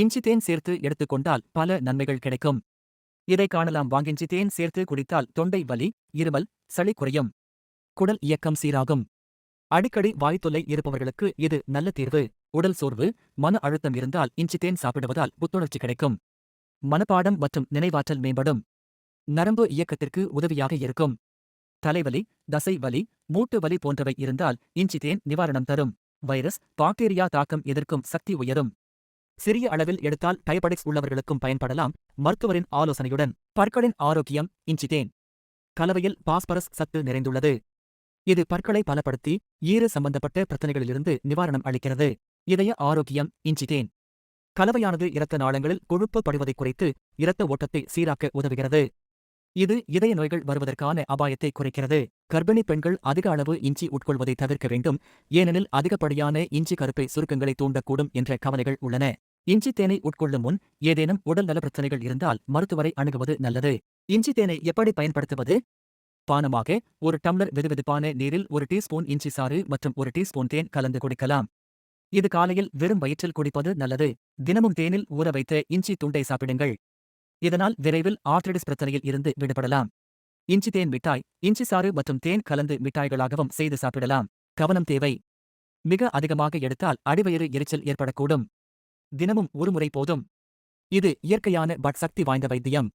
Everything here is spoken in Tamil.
இஞ்சி தேன் சேர்த்து எடுத்துக்கொண்டால் பல நன்மைகள் கிடைக்கும். இதை காணலாம். வாங்கிஞ்சி தேன் சேர்த்து குடித்தால் தொண்டை வலி இருமல் சளி குறையும். குடல் இயக்கம் சீராகும். அடிக்கடி வாய்த்தொல்லை இருப்பவர்களுக்கு இது நல்ல தீர்வு. உடல் சோர்வு மன அழுத்தம் இருந்தால் இஞ்சி தேன் சாப்பிடுவதால் புத்துணர்ச்சி கிடைக்கும். மனப்பாடம் மற்றும் நினைவாற்றல் மேம்படும். நரம்பு இயக்கத்திற்கு உதவியாக இருக்கும். தலைவலி தசை வலி மூட்டு வலி போன்றவை இருந்தால் இஞ்சி தேன் நிவாரணம் தரும். வைரஸ் பாக்டீரியா தாக்கம் எதிர்க்கும் சக்தி உயரும். சிறிய அளவில் எடுத்தால் டயபடிக்ஸ் உள்ளவர்களுக்கும் பயன்படலாம். மருத்துவரின் ஆலோசனையுடன் பற்களின் ஆரோக்கியம் இஞ்சிதேன் கலவையில் பாஸ்பரஸ் சத்து நிறைந்துள்ளது. இது பற்களை பலப்படுத்தி ஈறு சம்பந்தப்பட்ட பிரச்சனைகளிலிருந்து நிவாரணம் அளிக்கிறது. இதய ஆரோக்கியம் இஞ்சிதேன் கலவையானது இரத்த நாளங்களில் கொழுப்பு படுவதை குறைத்து இரத்த ஓட்டத்தை சீராக்க உதவுகிறது. இது இதய நோய்கள் வருவதற்கான அபாயத்தை குறைக்கிறது. கர்ப்பிணி பெண்கள் அதிக அளவு இஞ்சி உட்கொள்வதை தவிர்க்க வேண்டும். ஏனெனில் அதிகப்படியான இஞ்சி கருப்பை சுருக்கங்களை தூண்டக்கூடும் என்ற கவலைகள் உள்ளன. இஞ்சி தேனை உட்கொள்ளும் முன் ஏதேனும் உடல் நல பிரச்சனைகள் இருந்தால் மருத்துவரை அணுகுவது நல்லது. இஞ்சி தேனை எப்படி பயன்படுத்துவது? பானமாக ஒரு டம்ளர் வெதுவெதுப்பான நீரில் ஒரு டீஸ்பூன் இஞ்சி சாறு மற்றும் ஒரு டீஸ்பூன் தேன் கலந்து குடிக்கலாம். இது காலையில் வெறும் வயிற்றில் குடிப்பது நல்லது. தினமும் தேனில் ஊற வைத்த இஞ்சி துண்டை சாப்பிடுங்கள். இதனால் விரைவில் ஆர்த்ரைடிஸ் பிரச்சனையில் இருந்து விடுபடலாம். இஞ்சி தேன் மிட்டாய் இஞ்சி சாறு மற்றும் தேன் கலந்து மிட்டாய்களாகவும் செய்து சாப்பிடலாம். கவனம் தேவை. மிக அதிகமாக எடுத்தால் அடிவயிறு எரிச்சல் ஏற்படக்கூடும். தினமும் ஒரு முறை போதும். இது இயற்கையான பட் சக்தி வாய்ந்த வைத்தியம்.